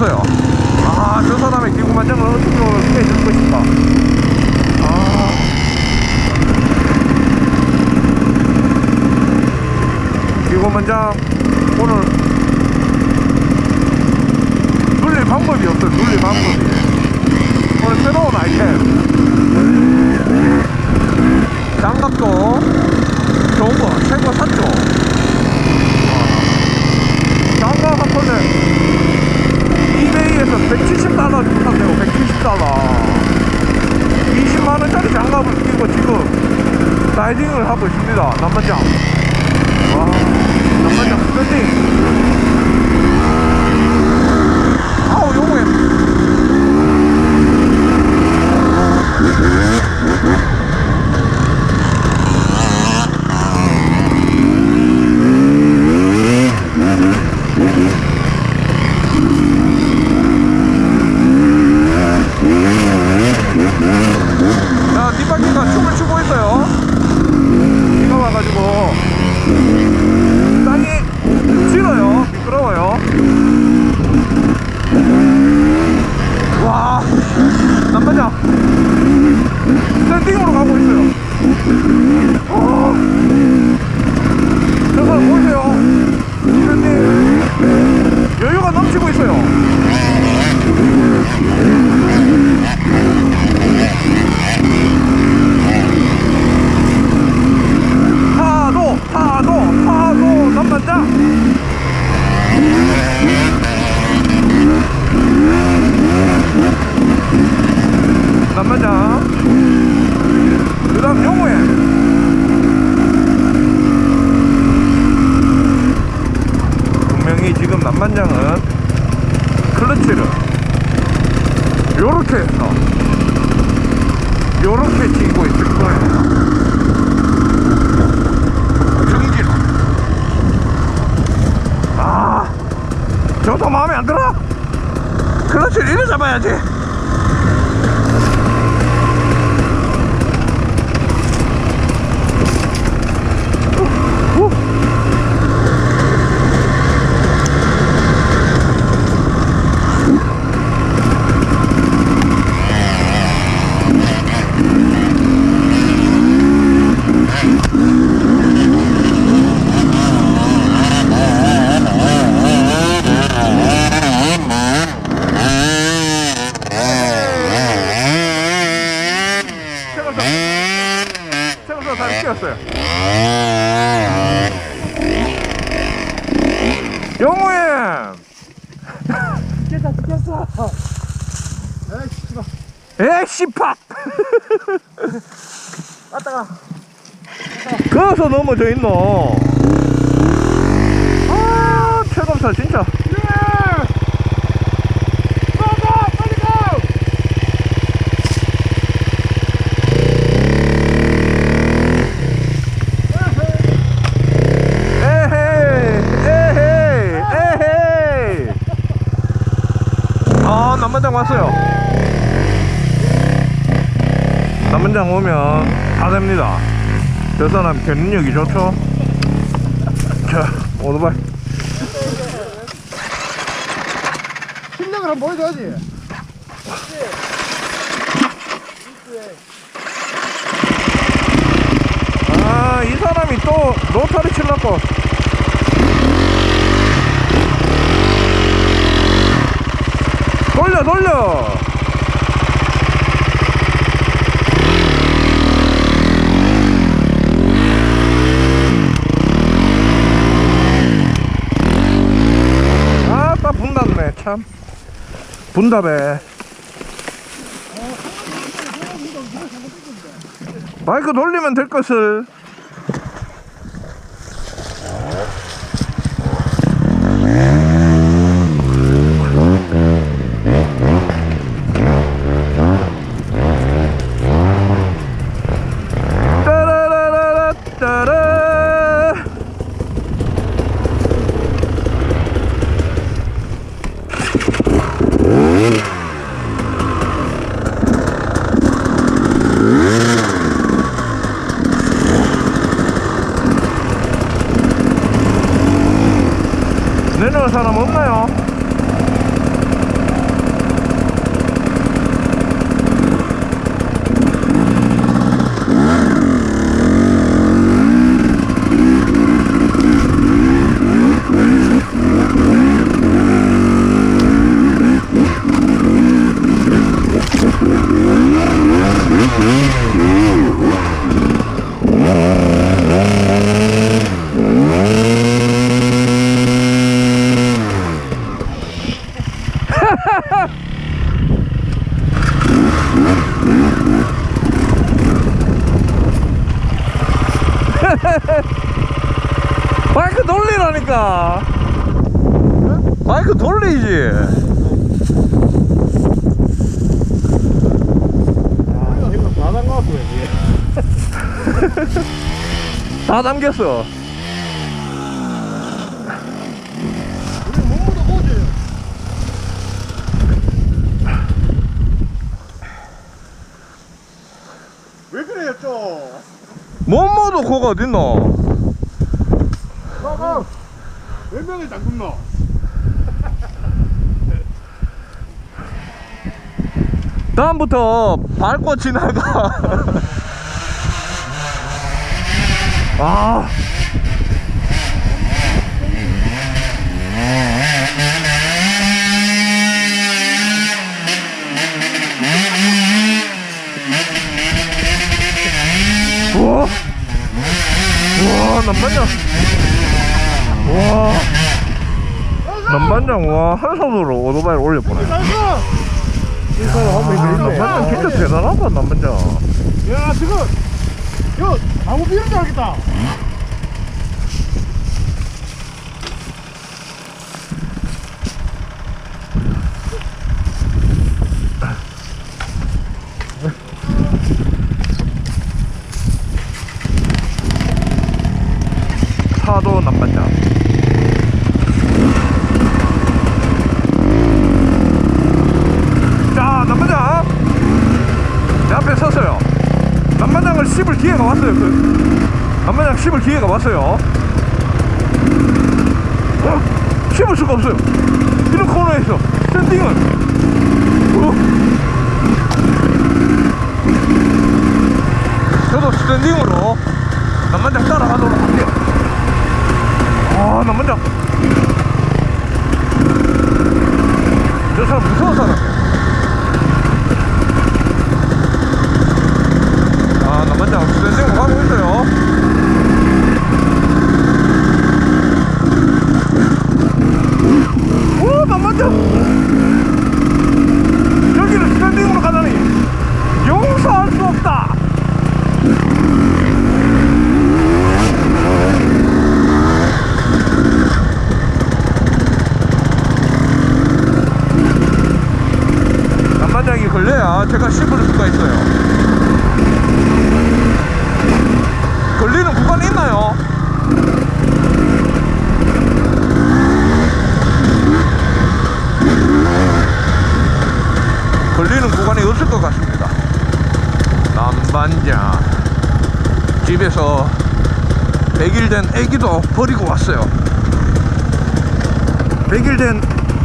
졌어요. 아 저 사람의 기구만장을 어떻게 해줄 것인가 아. 기구만장 오늘 눌릴 방법이 없어요. 눌릴 방법이. 오늘 새로운 아이템. 장갑도 좋은 거 최고 샀죠? 장갑 한 톤에 이베이에서 170달러 주고 샀네요. 170달러 20만원짜리 장갑을 끼고 지금 다이딩을 하고 있습니다. 남반장. 와 남반장 스탠딩 세워서 다시 끼웠어요. 영우야 죽겠다. 죽겠어 에이씨 팍 왔다가. 거기서 넘어져 있노? 아 최검사 진짜 예! 고고 빨리 고! 에헤이 에헤이 에헤이 아 남반장 왔어요. 남반장 오면 다 됩니다. 저 사람 견인력이 좋죠? 자 오토바이. 실력을 한번 보여줘야지. 아이 사람이 또 로터리 칠라고 아딱 분났네 참. 분답에 마이크 돌리면 될 것을 따라라라라 따라 내놓을 사람 없나요? 마이크 돌리라니까. 마이크 돌리지. 아, 이거 다 담가갖고 왜 다 담겼어 우리 몸무도 보지. 왜 그래요, 좀? 코가 어딨노 가가. 몇 명이 잠근노? 다음부터 밟고 지나가 아 우와 우 와 남반장. 우와. 남반장 와 한 손으로 오토바이를 올려보네. 남반장 진짜 대단하다 남반장. 야, 지금, 요, 나무 비는 줄 알겠다. 차도 남반장 자 남반장 내 앞에 섰어요 남반장을 씹을 기회가 왔어요 그 남반장 씹을 기회가 왔어요 어? 씹을 수가 없어요 이런 코너에서 스탠딩은 어? 저도 스탠딩으로 남반장 따라가도록 할게요 아, 남반장. 저 사람 무서운 사람이야. 아, 남반장 스탠딩으로 가고 있어요. 오, 남반장. 여기를 스탠딩으로 가다니 용서할 수 없다. 남반장이 걸려야 제가 씹을 수가 있어요. 걸리는 구간이 있나요? 걸리는 구간이 없을 것 같습니다. 남반장 집에서 100일 된 애기도 버리고 왔어요. 100일 된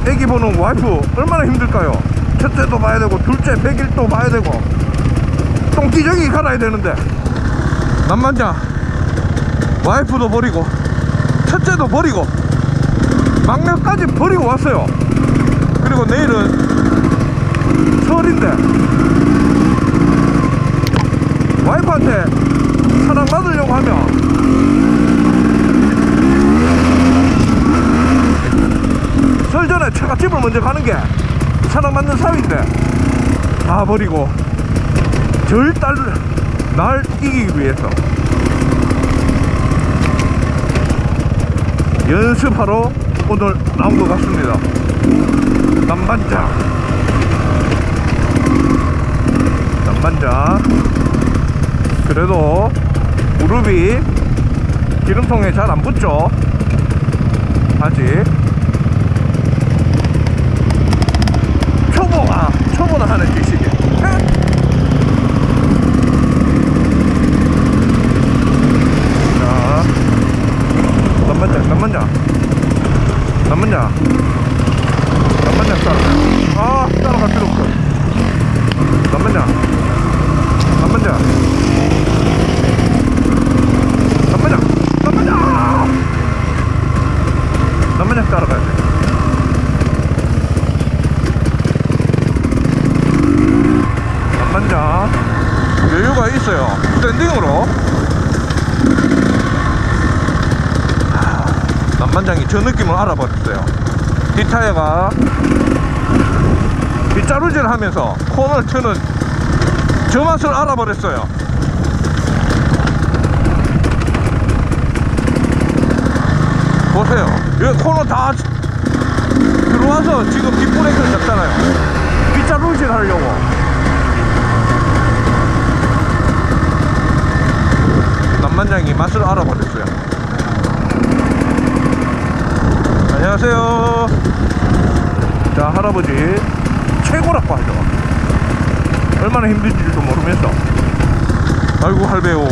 애기 보는 와이프 얼마나 힘들까요? 첫째도 봐야 되고 둘째 100일도 봐야 되고 똥기저귀 갈아야 되는데 남반장 와이프도 버리고 첫째도 버리고 막내까지 버리고 왔어요 그리고 내일은 설인데 와이프한테 사랑받으려고 하면 설 전에 차가 집을 먼저 가는 게 사랑 맞는 사위인데 다 버리고 절달 날 이기기 위해서 연습하러 오늘 나온 것 같습니다. 남반장. 남반장. 그래도 무릎이 기름통에 잘 안 붙죠. 아직. 초보가, 초보나 하는 지식이. 자, 남반장, 남반장. 남반장. 남반장 따라. 아, 따라갈 필요 없어. 남반장. 남반장. 남반장. 남반장. 남반장 따라가야 돼. 남반장. 여유가 있어요. 스탠딩으로. 남반장이 알아버렸어요. 뒷타이어가 빗자루질 하면서 코너를 트는 저 맛을 알아버렸어요. 보세요. 여기 코너 다 들어와서 지금 뒷브레이크를 잡잖아요. 빗자루질 하려고. 남반장이 맛을 알아버렸어요. 안녕하세요. 자, 할아버지 최고라고 하죠. 얼마나 힘든지도 모르면서. 아이고, 할배요.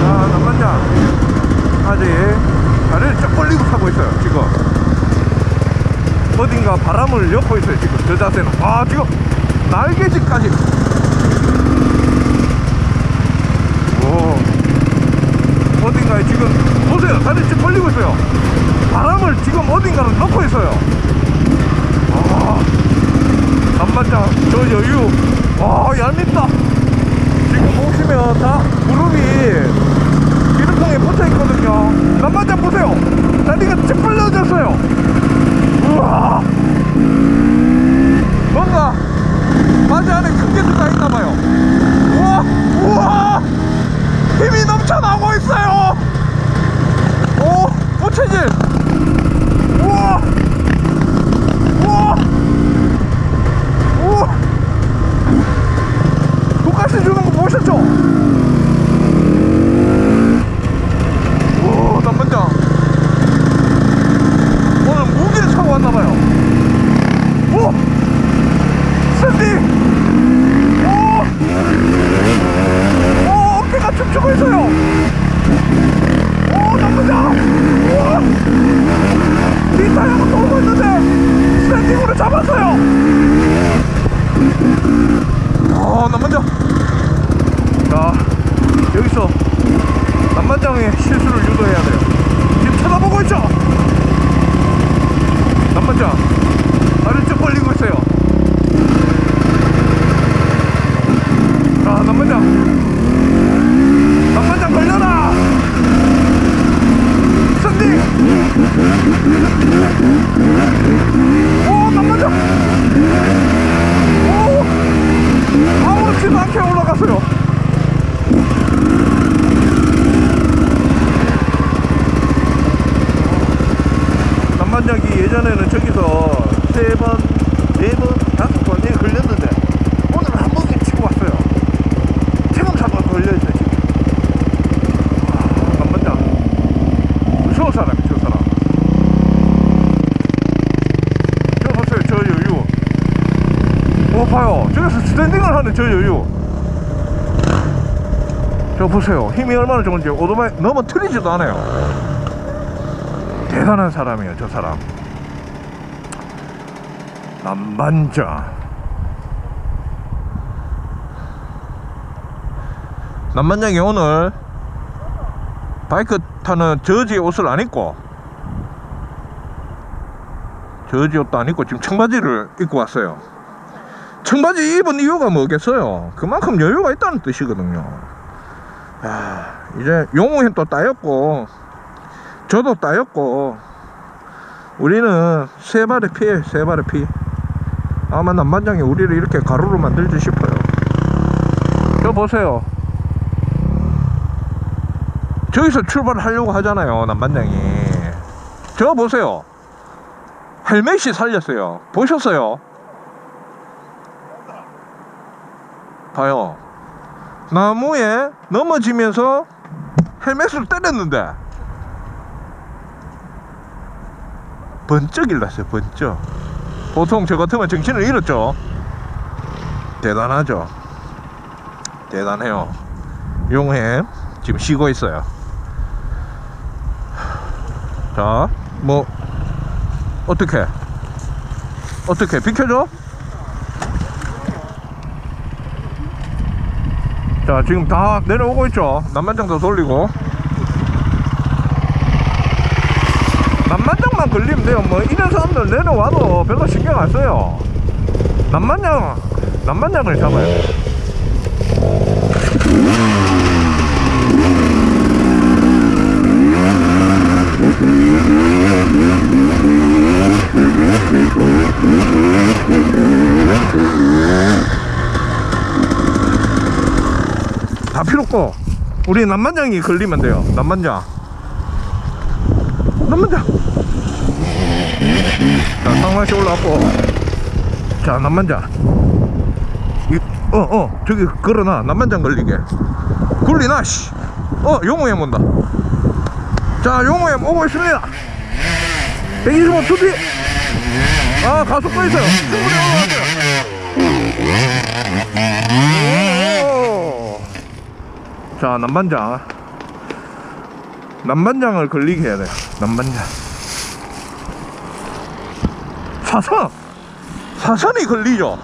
자, 남반장. 아직 다리를 쫙 벌리고 타고 있어요, 지금. 어딘가 바람을 엮고 있어요, 지금. 저 자세는. 아, 지금 날개짓까지. 오. 어딘가에 지금, 보세요. 다리 쭉 벌리고 있어요. 바람을 지금 어딘가를 넣고 있어요. 아. 남반장, 저 여유. 와, 얄밉다. 지금 보시면 다 무릎이 기름통에 붙어 있거든요. 남반장 보세요. 다리가 찌뿌려졌어요. 우와. 뭔가 바지 안에 큰 게 들어가 있나 봐요. 우와, 우와. 힘이 넘쳐나고 있어요. 오, 부채질. 우와. 우와. 우와. 독가시 주는 거 보셨죠? 오, 남반장. 오늘 무기를 차고 왔나봐요. 오! 샌디! 오! 오, 어깨가 춤추고 있어요. 오, 남반장! 우와! 뒷타이어가 돌고 있는데, 스탠딩으로 잡았어요. 어, 남반장. 자, 여기서 남반장의 실수를 유도해야 돼요. 지금 쳐다보고 있죠? 남반장, 나를 쭉 벌리고 있어요. 자, 남반장. 남반장 걸려라! 선디! 오, 남반장! 오! 아무렇지도 않게 올라갔어요. 남반장이 예전에는 저기서 세 번, 네 번, 다섯 번 이렇게 걸렸는데 오늘은 한 번에 치고 왔어요. 체감사가 걸려있어요, 지금. 아, 남반장. 무서운 사람이, 저 사람. 저 보세요, 저 여유. 오, 봐요. 저기서 스탠딩을 하는 저 여유. 저 보세요. 힘이 얼마나 좋은지 오토바이 넘어뜨리지도 않아요. 대단한 사람이에요, 저 사람. 남반장. 남반장이 오늘 바이크 타는 저지 옷을 안 입고 저지 옷도 안 입고 지금 청바지를 입고 왔어요. 청바지 입은 이유가 뭐겠어요? 그만큼 여유가 있다는 뜻이거든요. 아, 이제 용우현 또 따였고 저도 따였고 우리는 세 발의 피에 세 발의 피. 아마 남반장이 우리를 이렇게 가루로 만들지 싶어요. 저 보세요. 저기서 출발하려고 하잖아요, 남반장이. 저 보세요. 헬멧이 살렸어요. 보셨어요? 봐요. 나무에 넘어지면서 헬멧을 때렸는데 번쩍 일났어요, 번쩍. 보통 저 같으면 정신을 잃었죠. 대단하죠. 대단해요. 용해 지금 쉬고 있어요. 자, 뭐 어떻게 어떻게 비켜줘? 자, 지금 다 내려오고 있죠. 남만장도 돌리고. 남만장만 걸리면 돼요. 뭐 이런 사람들 내려와도 별로 신경 안 써요. 남만장, 남만장을 잡아야 돼. 다 필요 없고 우리 남만장이 걸리면 돼요. 남만장. 남만장. 자, 상만씨 올라왔고. 자, 남만장. 이, 어, 어, 저기 걸어놔. 남만장 걸리게. 굴리나, 씨. 어, 용호엠 온다. 자, 용호엠 오고 있습니다. 125 투비. 아, 가속 도 있어요. 충분히 올라왔어요. 오. 자, 남반장. 남반장을 걸리게 해야 돼요. 남반장. 사선! 사선이 걸리죠.